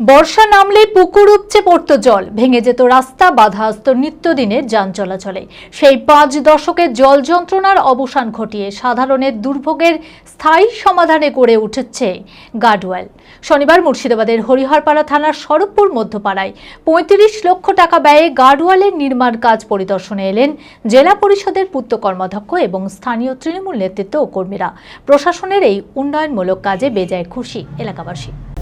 বর্ষা নামলে পুকুর উপচে পড়তো জল। ভেঙে যেত রাস্তা বাধা আসত নিত্যদিনের যান চলাচলে। সেই পাঁচ দশকের জল যন্ত্রণার অবসান ঘটিয়ে সাধারণের দুর্ভোগের স্থায়ী সমাধানে করে উঠেছে গার্ডওয়াল। শনিবার মুর্শিদাবাদের হরিহরপাড়া থানার সরবপুর মধ্যপাড়ায় পঁয়ত্রিশ লক্ষ টাকা ব্যয়ে গার্ডওয়ালের নির্মাণ কাজ পরিদর্শনে এলেন জেলা পরিষদের পূর্ত কর্মাধ্যক্ষ এবং স্থানীয় তৃণমূল নেতৃত্ব ও কর্মীরা। প্রশাসনের এই উন্নয়নমূলক কাজে বেজায় খুশি এলাকাবাসী।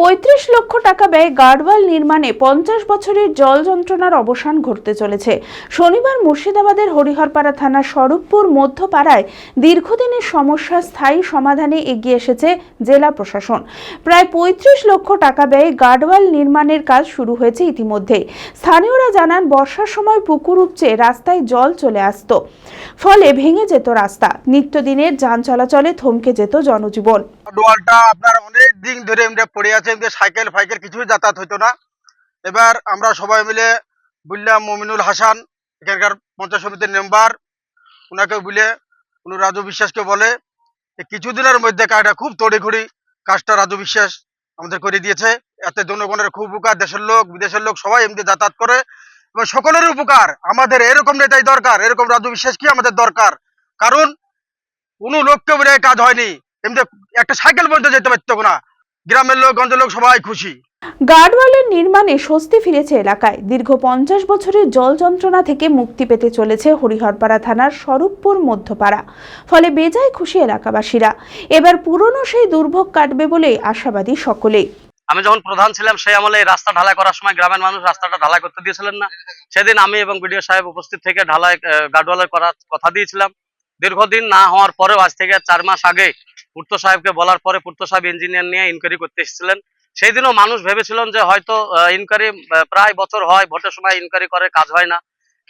পঁয়ত্রিশ লক্ষ টাকা ব্যয়ে গার্ডওয়াল নির্মাণে পঞ্চাশ বছরের জল যন্ত্রণার অবসান ঘটতে চলেছে। শনিবার মুর্শিদাবাদের হরিহরপাড়া থানার স্বরূপপুর মধ্যপাড়ায় দীর্ঘদিনের সমস্যা স্থায়ী সমাধানে এগিয়ে এসেছে জেলা প্রশাসন। প্রায় পঁয়ত্রিশ লক্ষ টাকা ব্যয়ে গার্ডওয়াল নির্মাণের কাজ শুরু হয়েছে ইতিমধ্যেই স্থানীয়রা জানান, বর্ষার সময় পুকুর উপচে রাস্তায় জল চলে আসতো। ফলে ভেঙে যেত রাস্তা। নিত্যদিনের যান চলাচলে থমকে যেত জনজীবন। দিন ধরে এমনি পড়ে আছে, এমনি সাইকেল ফাইকেল কিছুই যাতায়াত হইতো না। এবার আমরা সবাই মিলে বললাম মমিনুল হাসান, এখানকার পঞ্চায়েত সমিতির মেম্বার ওনাকে বলে উনি রাজু বিশ্বাসকে বলে কিছুদিনের মধ্যে কাজটা খুব তড়িঘড়ি কাজটা রাজু বিশ্বাস আমাদের করে দিয়েছে। এতে জনগণের খুব উপকার, দেশের লোক, বিদেশের লোক সবাই এমনি যাতায়াত করে এবং সকলের উপকার। আমাদের এরকম নেতাই দরকার, এরকম রাজু বিশ্বাস কি আমাদের দরকার? কারণ কোনো লোককে বলে কাজ হয়নি, এমনি একটা সাইকেল পর্যন্ত যেতে পারতো না। গ্রামের লোক গঞ্জের লোক সবাই খুশি। গার্ডওয়ালের নির্মাণে স্বস্তি ফিরেছে এলাকায়। দীর্ঘ পঞ্চাশ বছরের জল যন্ত্রণা থেকে মুক্তি পেতে চলেছে হরিহরপাড়া থানার স্বরূপপুর মধ্যপাড়া। ফলে বেজায় খুশি এলাকাবাসীরা। এবার পুরনো সেই দুর্ভোগ কাটবে বলে আশাবাদী সকলেই। আমি যখন প্রধান ছিলাম সেই আমলে রাস্তা ঢালাই করার সময় গ্রামের মানুষ রাস্তাটা ঢালাই করতে দিয়েছিলেন না। সেদিন আমি এবং বিডিও সাহেব উপস্থিত থেকে ঢালাই গার্ডওয়ালের করার কথা দিয়েছিলাম। দীর্ঘদিন না হওয়ার পরেও আজ থেকে চার মাস আগে পূর্ত সাহেবকে বলার পরে পূর্ত সাহেব ইঞ্জিনিয়ার নিয়ে ইনকোয়ারি করতে এসেছিলেন। সেই দিনও মানুষ ভেবেছিলেন যে হয়তো ইনকোয়ারি প্রায় বছর হয়, ভোটের সময় ইনকোয়ারি করে, কাজ হয় না।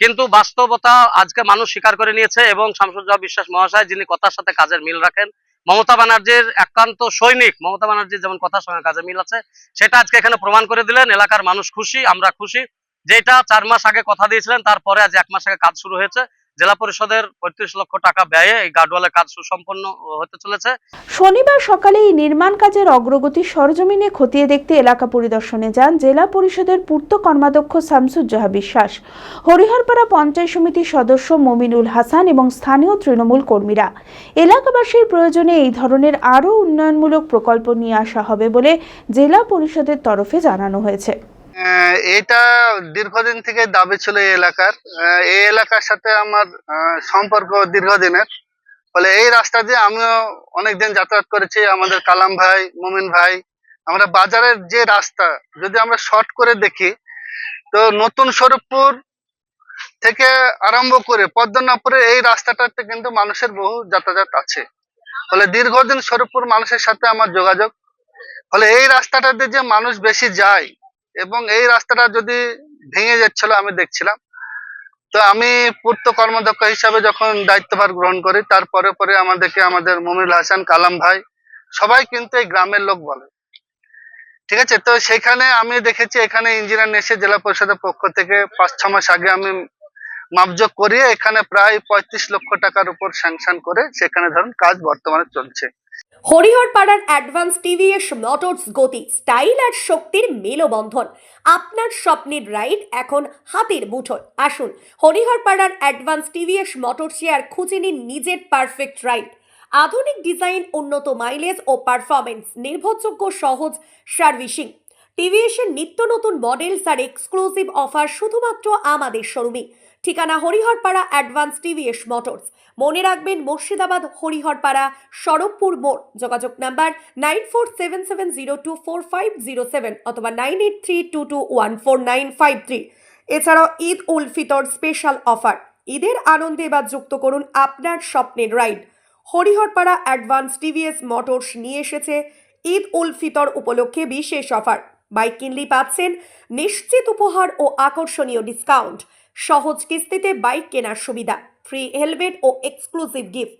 কিন্তু বাস্তবতা আজকে মানুষ স্বীকার করে নিয়েছে এবং শামসুজ্জাহ বিশ্বাস মহাশয়, যিনি কথার সাথে কাজের মিল রাখেন, মমতা ব্যানার্জির একান্ত সৈনিক, মমতা ব্যানার্জির যেমন কথার সঙ্গে কাজে মিল আছে, সেটা আজকে এখানে প্রমাণ করে দিলেন, এলাকার মানুষ খুশি, আমরা খুশি। যেটা চার মাস আগে কথা দিয়েছিলেন, তারপরে আজ এক মাস আগে কাজ শুরু হয়েছে। জেলা পরিষদের পঁয়ত্রিশ লক্ষ টাকা ব্যয়ে এই গার্ডওয়ালের কাজ সুসম্পন্ন হতে চলেছে। শনিবার সকালে এই নির্মাণ কাজের অগ্রগতি সরজমিনে খতিয়ে দেখতে এলাকা পরিদর্শনে যান জেলা পরিষদের পূর্ত কর্মাধ্যক্ষ শামসুজ্জাহা বিশ্বাস। হরিহরপাড়া পঞ্চায়েত সমিতির সদস্য মমিনুল হাসান এবং স্থানীয় তৃণমূল কর্মীরা। এলাকাবাসীর প্রয়োজনে এই ধরনের আরও উন্নয়নমূলক প্রকল্প নিয়ে আসা হবে বলে জেলা পরিষদের তরফে জানানো হয়েছে। এটা দীর্ঘদিন থেকে দাবি ছিল এই এলাকার। এই এলাকার সাথে আমার সম্পর্ক দীর্ঘদিনের। ফলে এই রাস্তা দিয়ে আমিও অনেকদিন যাতায়াত করেছি। আমাদের কালাম ভাই, মোমিন ভাই, আমরা বাজারের যে রাস্তা, যদি আমরা শর্ট করে দেখি, তো নতুন স্বরূপপুর থেকে আরম্ভ করে পদ্মনাপুরের এই রাস্তাটাতে কিন্তু মানুষের বহু যাতায়াত আছে। ফলে দীর্ঘদিন স্বরূপপুর মানুষের সাথে আমার যোগাযোগ। ফলে এই রাস্তাটাতে যে মানুষ বেশি যায় এবং এই রাস্তাটা যদি ভেঙে যাচ্ছিল, আমি দেখছিলাম। তো আমি পূর্ত কর্মদক্ষ হিসাবে যখন দায়িত্বভার গ্রহণ করি, তারপরে পরে আমাদেরকে আমাদের মমিনুল হাসান, কালাম ভাই, সবাই কিন্তু এই গ্রামের লোক বলে। ঠিক আছে? তো সেখানে আমি দেখেছি, এখানে ইঞ্জিনিয়ার এসে জেলা পরিষদের পক্ষ থেকে পাঁচ, ছ মাস আগে আমি মাপযোগ করিয়ে এখানে প্রায় পঁয়ত্রিশ লক্ষ টাকার উপর স্যাংশন করে সেখানে ধরুন কাজ বর্তমানে চলছে। হরিহরপাড়ার অ্যাডভান্স টিভিএস মোটরস গতি, স্টাইল আর শক্তির মেলবন্ধন। আপনার স্বপ্নের রাইড এখন হাতের মুঠোয়। আসুন, হরিহরপাড়ার অ্যাডভান্স টিভিএস মোটরসে আর খুঁজে নিন নিজের পারফেক্ট রাইড। আধুনিক ডিজাইন, উন্নত মাইলেজ ও পারফরমেন্স নির্ভরযোগ্য, সহজ, সার্ভিসিং। টিভিএসের নিত্য নতুন মডেলস আর এক্সক্লুসিভ অফার শুধুমাত্র আমাদের শোরুমে। ঠিকানা হরিহরপাড়া অ্যাডভান্স টিভিএস মোটরস মনে রাখবেন, মুর্শিদাবাদ, হরিহরপাড়া সড়কপুর মোড়। যোগাযোগ number nine four seven seven zero two four five zero seven অথবা nine eight three two two one four nine five three এছাড়াও ঈদ উল ফিতর স্পেশাল অফার ঈদের আনন্দে এবার যুক্ত করুন আপনার স্বপ্নের ride Hariharpara advance TVS motors নিয়ে এসেছে ঈদ উল ফিতর উপলক্ষে বিশেষ অফার বাইক কিনলেই পাচ্ছেন নিশ্চিত উপহার ও আকর্ষণীয় ডিসকাউন্ট সহজ কিস্তিতে বাইক কেনার সুবিধা ফ্রি হেলমেট ও এক্সক্লুসিভ গিফট